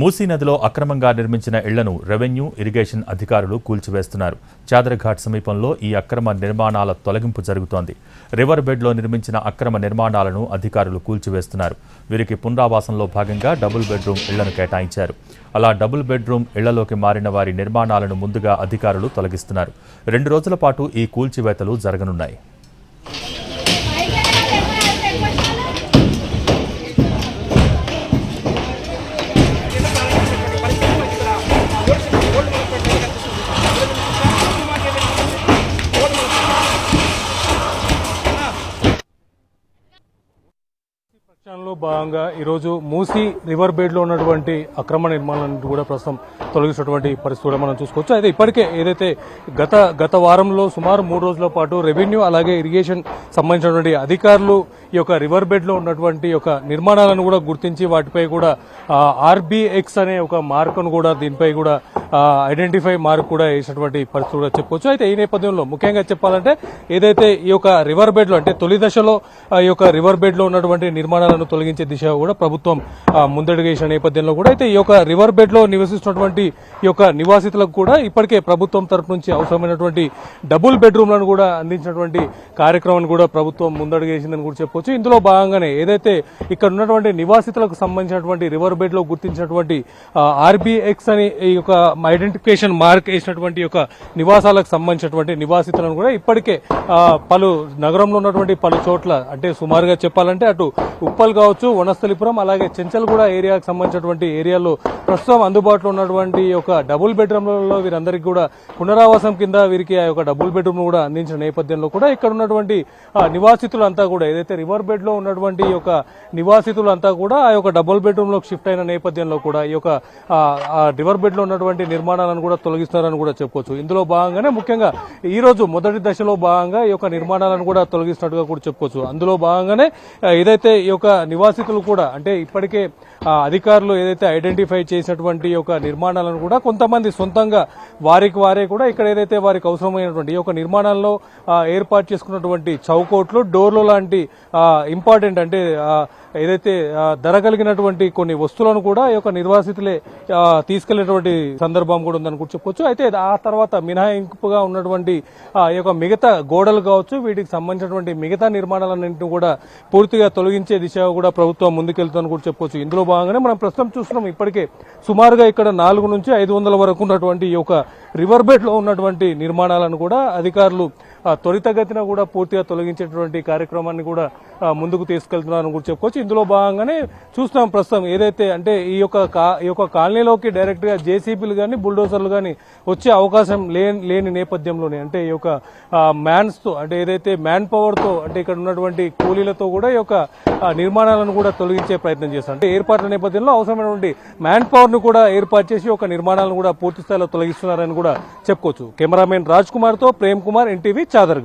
మూసీ నదిలో అక్రమంగా నిర్మించిన ఇళ్ళను రెవెన్యూ ఇరిగేషన్ అధికారులు కూల్చివేస్తున్నారు. చాదరఘాట్ సమీపంలో ఈ అక్రమ నిర్మాణాల తొలగింపు జరుగుతోంది. రివర్ బెడ్లో నిర్మించిన అక్రమ నిర్మాణాలను అధికారులు కూల్చివేస్తున్నారు. వీరికి పునరావాసంలో భాగంగా డబుల్ బెడ్రూమ్ ఇళ్ళను కేటాయించారు. అలా డబుల్ బెడ్రూమ్ ఇళ్ళలోకి మారిన వారి నిర్మాణాలను ముందుగా అధికారులు తొలగిస్తున్నారు. రెండు రోజుల పాటు ఈ కూల్చివేతలు జరగనున్నాయి. ప్రక్షాళనలో భాగంగా ఈరోజు మూసి రివర్ బెడ్లో ఉన్నటువంటి అక్రమ నిర్మాణాలను కూడా ప్రస్తుతం తొలగిస్తున్నటువంటి పరిస్థితి కూడా మనం చూసుకోవచ్చు. అయితే ఇప్పటికే ఏదైతే గత గత వారంలో సుమారు మూడు రోజుల పాటు రెవెన్యూ అలాగే ఇరిగేషన్ సంబంధించినటువంటి అధికారులు ఈ యొక్క రివర్ బెడ్లో ఉన్నటువంటి యొక్క నిర్మాణాలను కూడా గుర్తించి వాటిపై కూడా ఆర్బీఎక్స్ అనే ఒక మార్కును కూడా దీనిపై కూడా ఐడెంటిఫై మార్క్ కూడా వేసినటువంటి పరిస్థితి కూడా చెప్పుకోవచ్చు అయితే ఈ నేపథ్యంలో ముఖ్యంగా చెప్పాలంటే ఏదైతే ఈ యొక్క రివర్ బెడ్లో అంటే తొలి దశలో ఈ యొక్క రివర్ బెడ్లో ఉన్నటువంటి నిర్మాణాలను తొలగించే దిశ కూడా ప్రభుత్వం ముందడుగేసిన ముందడుగు వేసిన నేపథ్యంలో కూడా అయితే ఈ యొక్క రివర్ బెడ్లో నివసిస్తున్నటువంటి ఈ యొక్క నివాసితులకు కూడా ఇప్పటికే ప్రభుత్వం తరపు నుంచి అవసరమైనటువంటి డబుల్ బెడ్రూమ్లను కూడా అందించినటువంటి కార్యక్రమాన్ని కూడా ప్రభుత్వం ముందడుగు వేసిందని కూడా చెప్పొచ్చు. ఇందులో భాగంగానే ఏదైతే ఇక్కడ ఉన్నటువంటి నివాసితులకు సంబంధించినటువంటి రివర్ బెడ్లో గుర్తించినటువంటి ఆర్బిఎక్స్ అని ఈ యొక్క ఐడెంటిఫికేషన్ మార్క్ వేసినటువంటి యొక్క నివాసాలకు సంబంధించినటువంటి నివాసితులను కూడా ఇప్పటికే పలు నగరంలో ఉన్నటువంటి పలు చోట్ల అంటే సుమారుగా చెప్పాలంటే అటు ఉప్పల్ కావచ్చు వనస్థలిపురం అలాగే చెంచల్గూడ ఏరియాకు సంబంధించినటువంటి ఏరియాలో ప్రస్తుతం అందుబాటులో ఉన్నటువంటి యొక్క డబుల్ బెడ్రూమ్లలో వీరందరికీ కూడా పునరావాసం కింద వీరికి ఆ యొక్క డబుల్ బెడ్రూమ్ కూడా అందించిన నేపథ్యంలో కూడా ఇక్కడ ఉన్నటువంటి ఆ, నివాసితులంతా కూడా ఏదైతే రివర్ బెడ్లో ఉన్నటువంటి యొక్క నివాసితులంతా కూడా ఆ యొక్క డబుల్ బెడ్రూమ్ షిఫ్ట్ అయిన నేపథ్యంలో కూడా ఈ యొక్క రివర్ బెడ్లో ఉన్నటువంటి నిర్మాణాలను కూడా తొలగిస్తున్నారని కూడా చెప్పుకోవచ్చు. ఇందులో భాగంగానే ముఖ్యంగా ఈ రోజు మొదటి దశలో భాగంగా ఈ యొక్క నిర్మాణాలను కూడా తొలగిస్తున్నట్టుగా కూడా చెప్పుకోవచ్చు. అందులో భాగంగానే ఏదైతే ఈ యొక్క నివాసితులు కూడా అంటే ఇప్పటికే అధికారులు ఏదైతే ఐడెంటిఫై చేసినటువంటి యొక్క నిర్మాణాలను కూడా కొంతమంది సొంతంగా వారికి వారే కూడా ఇక్కడ ఏదైతే వారికి అవసరమైనటువంటి ఈ యొక్క నిర్మాణాల్లో ఏర్పాటు చేసుకున్నటువంటి చౌకోట్లు డోర్లు లాంటి ఇంపార్టెంట్ అంటే ఏదైతే ధర కలిగినటువంటి కొన్ని వస్తువులను కూడా ఈ యొక్క నిర్వాసితులే తీసుకెళ్ళేటువంటి సందర్భం సందర్భం కూడా ఉందని కూడా చెప్పొచ్చు అయితే ఆ తర్వాత మినహాయింపుగా ఉన్నటువంటి ఆ, ఈ యొక్క మిగతా గోడలు కావచ్చు వీటికి సంబంధించినటువంటి మిగతా నిర్మాణాలన్నింటినీ కూడా పూర్తిగా తొలగించే దిశగా కూడా ప్రభుత్వం ముందుకెళ్తుందని కూడా చెప్పొచ్చు ఇందులో భాగంగానే మనం ప్రస్తుతం చూస్తున్నాం ఇప్పటికే సుమారుగా ఇక్కడ నాలుగు నుంచి ఐదు వందల వరకు ఉన్నటువంటి ఈ యొక్క రివర్ బెడ్లో ఉన్నటువంటి నిర్మాణాలను కూడా అధికారులు త్వరితగతిన కూడా పూర్తిగా తొలగించేటువంటి కార్యక్రమాన్ని కూడా ముందుకు తీసుకెళ్తున్నారని కూడా చెప్పుకోవచ్చు. ఇందులో భాగంగానే చూస్తున్నాం ప్రస్తుతం ఏదైతే అంటే ఈ యొక్క కా- ఈ యొక్క కాలనీలోకి డైరెక్ట్గా జేసీబీలు కానీ బుల్డోజర్లు కానీ వచ్చే అవకాశం లేని లేని నేపథ్యంలోనే అంటే ఈ యొక్క మ్యాన్స్తో అంటే ఏదైతే మ్యాన్ పవర్తో అంటే ఇక్కడ ఉన్నటువంటి కూలీలతో కూడా ఈ యొక్క నిర్మాణాలను కూడా తొలగించే ప్రయత్నం చేస్తారు అంటే ఏర్పాట్ల నేపథ్యంలో అవసరమైనటువంటి మ్యాన్ పవర్ను కూడా ఏర్పాటు చేసి ఒక నిర్మాణాలను కూడా పూర్తి స్థాయిలో తొలగిస్తున్నారని కూడా చెప్పుకోవచ్చు. కెమెరామెన్ రాజ్ కుమార్తో ప్రేమ్ కుమార్ ఎన్టీవీ ചാതർഗ